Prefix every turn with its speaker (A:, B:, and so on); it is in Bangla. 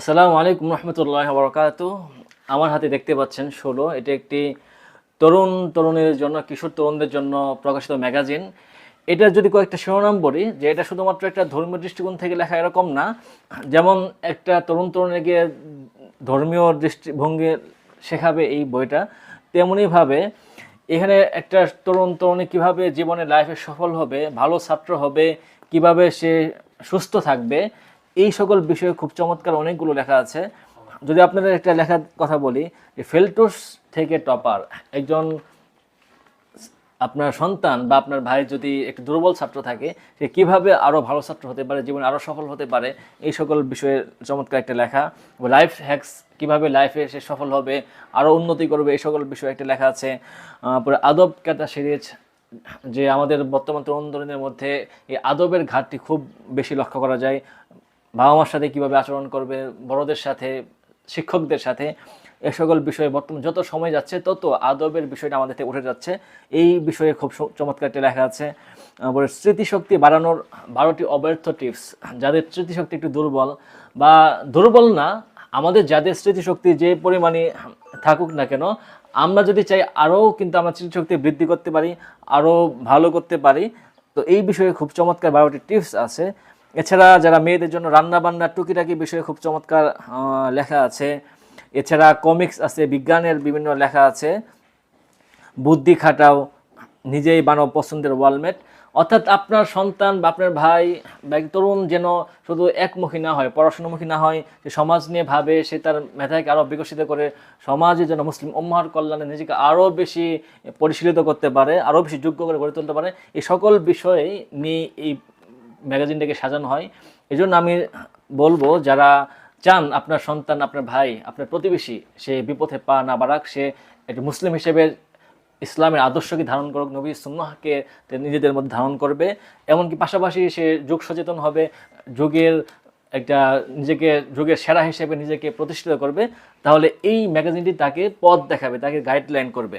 A: আসসালামু আলাইকুম রহমতুল্লাহ বরকাত আমার হাতে দেখতে পাচ্ছেন ষোলো। এটি একটি তরুণ তরুণীর জন্য, কিশোর তরুণদের জন্য প্রকাশিত ম্যাগাজিন। এটা যদি কয়েকটা শিরোনাম বলি যে এটা শুধুমাত্র একটা ধর্মীয় দৃষ্টিকোণ থেকে লেখা এরকম না, যেমন একটা তরুণ তরুণীকে ধর্মীয় দৃষ্টিভঙ্গি শেখাবে এই বইটা তেমনইভাবে এখানে একটা তরুণ তরুণী কীভাবে জীবনে লাইফে সফল হবে, ভালো ছাত্র হবে, কীভাবে সে সুস্থ থাকবে এই সকল বিষয়ে খুব চমৎকার অনেকগুলো লেখা আছে। যদি আপনাদের একটা লেখার কথা বলি, যে ফেলটুস থেকে টপার, একজন আপনার সন্তান বা আপনার ভাই যদি একটু দুর্বল ছাত্র থাকে, সে কীভাবে আরও ভালো ছাত্র হতে পারে, জীবনে আরও সফল হতে পারে, এই সকল বিষয়ে চমৎকার একটা লেখা। লাইফ হ্যাক্স, কীভাবে লাইফে সে সফল হবে আরও উন্নতি করবে, এই সকল বিষয়ে একটা লেখা আছে। পরে আদব কাটা সিরিজ, যে আমাদের বর্তমান তরুণ তরুণীদের মধ্যে এই আদবের ঘাটতি খুব বেশি লক্ষ্য করা যায়। বাবা মার সাথে কীভাবে আচরণ করবে, বড়দের সাথে, শিক্ষকদের সাথে, এ সকল বিষয়ে বর্তমান যত সময় যাচ্ছে, তত আদবের বিষয়টা আমাদের থেকে উঠে যাচ্ছে। এই বিষয়ে খুব চমৎকার লেখা আছে, তারপরে স্মৃতিশক্তি বাড়ানোর বারোটি অব্যর্থ টিপস যাদের স্মৃতিশক্তি একটু দুর্বল বা দুর্বল না, আমাদের যাদের স্মৃতিশক্তি যে পরিমাণে থাকুক না কেন, আমরা যদি চাই আরও কিন্তু আমরা স্মৃতিশক্তি বৃদ্ধি করতে পারি, আরও ভালো করতে পারি, তো এই বিষয়ে খুব চমৎকার বারোটি টিপস আছে। এছাড়া যারা মেয়েদের জন্য রান্না বান্না টুকিটাকি বিষয়ে খুব চমৎকার লেখা আছে। এছাড়া কমিক্স আছে, বিজ্ঞানের বিভিন্ন লেখা আছে। বুদ্ধি খাটাও, নিজেই বানাও পছন্দের ওয়ালমেট। অর্থাৎ আপনার সন্তান বা আপনার ভাই বা তরুণ যেন শুধু একমুখী না হয়, পড়াশোনামুখী না হয়, সে সমাজ নিয়ে ভাবে, সে তার মেধাকে আরও বিকশিত করে, সমাজে যেন মুসলিম উম্মার কল্যাণে নিজেকে আরও বেশি পরিশীলিত করতে পারে আরও বেশি যোগ্য করে গড়ে তুলতে পারে, এই সকল বিষয়ে নিয়ে এই ম্যাগাজিনটাকে সাজানো হয়। এই জন্য আমি বলব, যারা চান আপনার সন্তান, আপনার ভাই, আপনার প্রতিবেশী, সে বিপথে পা না বাড়াক, সে একটি মুসলিম হিসেবে ইসলামের আদর্শকে ধারণ করুক, নবী সুন্নাহকে নিজেদের মধ্যে ধারণ করবে। এমনকি পাশাপাশি সে যুগ সচেতন হবে, যুগের একটা নিজেকে, যুগের সেরা হিসেবে নিজেকে প্রতিষ্ঠিত করবে, তাহলে এই ম্যাগাজিনটি তাকে পথ দেখাবে, তাকে গাইডলাইন করবে।